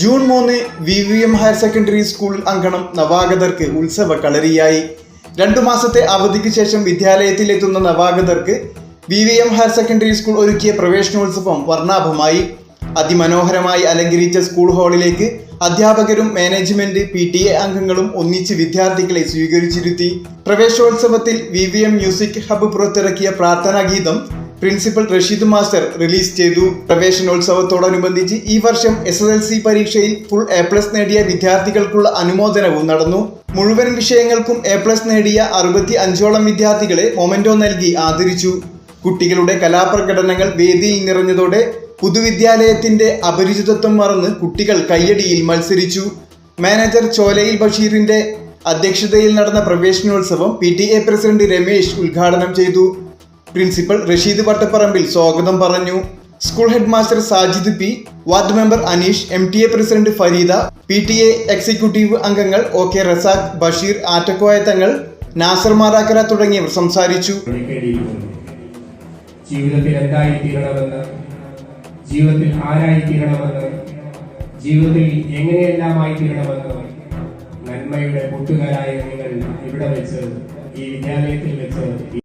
June മൂന്ന് V V M higher secondary school അങ്കണം നവാഗതർക്ക് ഉത്സവ കളരിയായി. രണ്ടു മാസത്തെ അവധിക്ക് ശേഷം വിദ്യാലയത്തിലെത്തുന്ന നവാഗതർക്ക് V V M higher secondary school ഒരുക്കിയ പ്രവേശനോത്സവം വർണാഭമായി. അതിമനോഹരമായി അലങ്കരിച്ച സ്കൂൾ ഹാളിലേക്ക് അധ്യാപകരും മാനേജ്മെന്റ് പി ടി എ അംഗങ്ങളും ഒന്നിച്ച് വിദ്യാർത്ഥികളെ സ്വീകരിച്ചിരുത്തി. പ്രവേശനോത്സവത്തിൽ V V M music hub പുറത്തിറക്കിയ പ്രാർത്ഥനാ ഗീതം പ്രിൻസിപ്പൽ റഷീദ് മാസ്റ്റർ റിലീസ് ചെയ്തു. പ്രവേശനോത്സവത്തോടനുബന്ധിച്ച് ഈ വർഷം എസ് എസ് എൽ സി പരീക്ഷയിൽ ഫുൾ എ പ്ലസ് നേടിയ വിദ്യാർത്ഥികൾക്കുള്ള അനുമോദനവും നടന്നു. മുഴുവൻ വിഷയങ്ങൾക്കും എ പ്ലസ് നേടിയ അറുപത്തി അഞ്ചോളം വിദ്യാർത്ഥികളെ മൊമെന്റോ നൽകി ആദരിച്ചു. കുട്ടികളുടെ കലാപ്രകടനങ്ങൾ വേദിയിൽ നിറഞ്ഞതോടെ പുതുവിദ്യാലയത്തിന്റെ അപരിചിതത്വം മറന്ന് കുട്ടികൾ കയ്യടിയിൽ മത്സരിച്ചു. മാനേജർ ചോലയിൽ ബഷീറിന്റെ അധ്യക്ഷതയിൽ നടന്ന പ്രവേശനോത്സവം P T A president Ramesh ഉദ്ഘാടനം ചെയ്തു. പ്രിൻസിപ്പൽ റഷീദ് വട്ടപ്പറമ്പിൽ സ്വാഗതം പറഞ്ഞു. School head master Sajid P ward member Aneesh M T A president Fareeda P T A executive അംഗങ്ങൾ ഒ കെ റസാഖ് ബഷീർ ആറ്റക്കോയ തങ്ങൾ നാസർ മാറാക്കര തുടങ്ങിയവർ സംസാരിച്ചു. ജീവിതത്തിൽ എന്തായി തീരണമെന്ന് ജീവിതത്തിൽ ആരായി തീരണമെന്ന് ജീവിതത്തിൽ എങ്ങനെയെല്ലാമായി തീരണമെന്ന് നന്മയുടെ കൂട്ടുകാരായ നിങ്ങൾ ഇവിടെ വെച്ച് ഈ വിദ്യാലയത്തിൽ വെച്ച്